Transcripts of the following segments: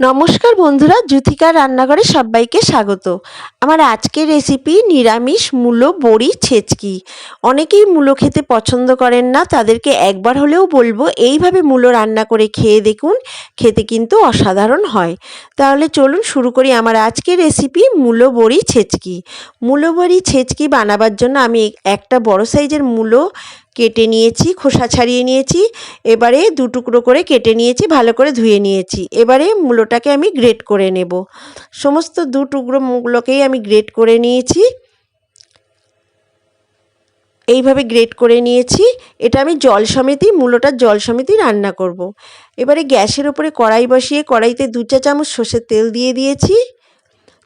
নমস্কার বন্ধুরা, জুথিকার রান্নাঘরে সবাইকে স্বাগত। আমার আজকের রেসিপি নিরামিষ মূলো, বড়ি, ছেচকি। অনেকেই মূলো খেতে পছন্দ করেন না, তাদেরকে একবার হলেও বলব, এইভাবে মূলো রান্না করে খেয়ে দেখুন, খেতে কিন্তু অসাধারণ হয়। তাহলে চলুন শুরু করি আমার আজকের রেসিপি মূলো, বড়ি, ছেচকি। মূলো, বড়ি, ছেচকি বানাবার জন্য আমি একটা বড় সাইজের মূলো কেটে নিয়েছি, খোসা ছাড়িয়ে নিয়েছি, এবারে দু টুকরো করে কেটে নিয়েছি, ভালো করে ধুয়ে নিয়েছি। এবারে মূলোটাকে আমি গ্রেট করে নেব। সমস্ত দু টুকরো মূলোকেই আমি গ্রেট করে নিয়েছি। এইভাবে গ্রেট করে নিয়েছি। এটা আমি জল সমেতই মূলোটার জল সমেতই রান্না করব। এবারে গ্যাসের ওপরে কড়াই বসিয়ে কড়াইতে দু চা চামচ সর্ষের তেল দিয়ে দিয়েছি।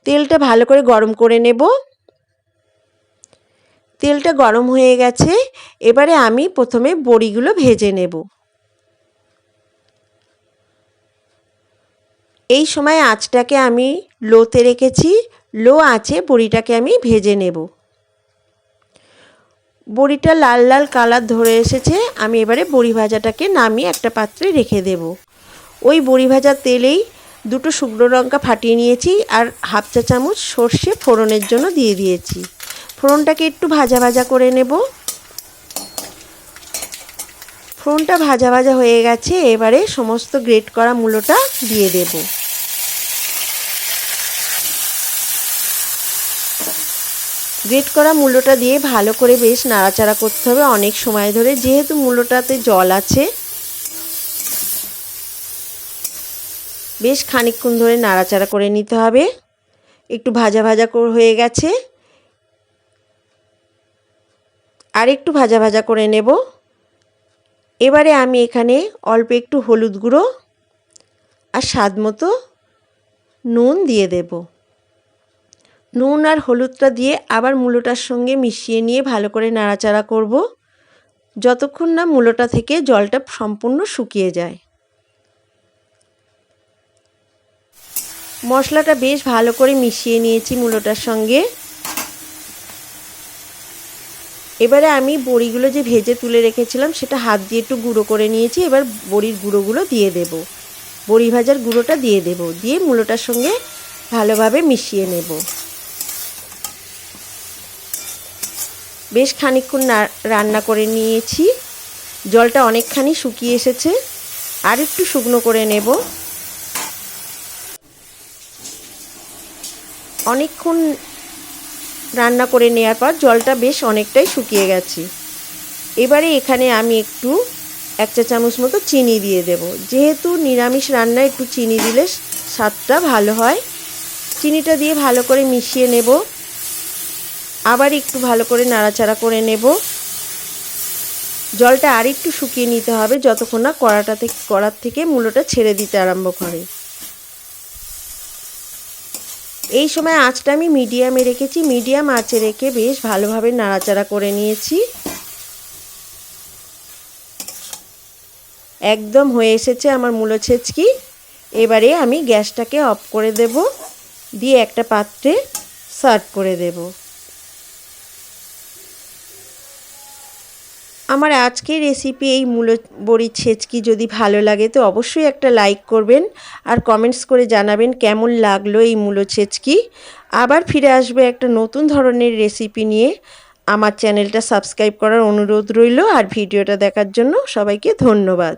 তেলটা ভালো করে গরম করে নেব। তেলটা গরম হয়ে গেছে। এবারে আমি প্রথমে বড়িগুলো ভেজে নেব। এই সময় আঁচটাকে আমি লোতে রেখেছি। লো আঁচে বড়িটাকে আমি ভেজে নেব। বড়িটা লাল লাল কালার ধরে এসেছে। আমি এবারে বড়ি ভাজাটাকে নামিয়ে একটা পাত্রে রেখে দেব। ওই বড়ি ভাজার তেলেই দুটো শুকনো লঙ্কা ফাটিয়ে নিয়েছি আর হাফ চা চামচ সর্ষে ফোড়নের জন্য দিয়ে দিয়েছি। ফোড়নটাকে একটু ভাজা ভাজা করে নেব। ফোড়নটা ভাজা ভাজা হয়ে গেছে, এবারে সমস্ত গ্রেট করা মূলোটা দিয়ে দেব। গ্রেট করা মূলোটা দিয়ে ভালো করে বেশ নাড়াচাড়া করতে হবে অনেক সময় ধরে, যেহেতু মূলোটাতে জল আছে। বেশ খানিকক্ষণ ধরে নাড়াচাড়া করে নিতে হবে। একটু ভাজা ভাজা হয়ে গেছে। আর একটু ভাজা ভাজা করে নেব। এবারে আমি এখানে অল্প একটু হলুদ গুঁড়ো আর স্বাদ মতো নুন দিয়ে দেব। নুন আর হলুদটা দিয়ে আবার মূলোটার সঙ্গে মিশিয়ে নিয়ে ভালো করে নাড়াচাড়া করব। যতক্ষণ না মূলোটা থেকে জলটা সম্পূর্ণ শুকিয়ে যায়। মশলাটা বেশ ভালো করে মিশিয়ে নিয়েছি মূলোটার সঙ্গে। এবারে আমি বড়িগুলো যে ভেজে তুলে রেখেছিলাম, সেটা হাত দিয়ে একটু গুঁড়ো করে নিয়েছি। এবার বড়ির গুঁড়োগুলো দিয়ে দেব। বড়ি ভাজার গুঁড়োটা দিয়ে দেব। দিয়ে মূলোটার সঙ্গে ভালোভাবে মিশিয়ে নেব। বেশ খানিক্ষণ রান্না করে নিয়েছি। জলটা অনেকখানি শুকিয়ে এসেছে। আর একটু শুকনো করে নেব। অনেকক্ষণ রান্না করে নেওয়ার পর জলটা বেশ অনেকটাই শুকিয়ে গেছে। এবারে এখানে আমি একটু এক চা চামচ মতো চিনি দিয়ে দেব। যেহেতু নিরামিষ রান্না একটু চিনি দিলে স্বাদটা ভালো হয়, চিনিটা দিয়ে ভালো করে মিশিয়ে নেব। আবার একটু ভালো করে নাড়াচাড়া করে নেব। জলটা আর একটু শুকিয়ে নিতে হবে, যতক্ষণ না কড়াটা থেকে, কড়ার থেকে মূলোটা ছেড়ে দিতে আরম্ভ করে। এই সময় আঁচটা আমি মিডিয়ামে রেখেছি, মিডিয়াম আঁচে রেখে বেশ ভালোভাবে নাড়াচাড়া করে নিয়েছি। একদম হয়ে এসেছে আমার মূলো ছেচকি। এবারে আমি গ্যাসটাকে অফ করে দেব, দিয়ে একটা পাত্রে সার্ভ করে দেবো। আমার আজকের রেসিপি এই মূলো বড়ি ছেচকি যদি ভালো লাগে তো অবশ্যই একটা লাইক করবেন আর কমেন্টস করে জানাবেন কেমন লাগল এই মূলো ছেচকি। আবার ফিরে আসবে একটা নতুন ধরনের রেসিপি নিয়ে। আমার চ্যানেলটা সাবস্ক্রাইব করার অনুরোধ রইল আর ভিডিওটা দেখার জন্য সবাইকে ধন্যবাদ।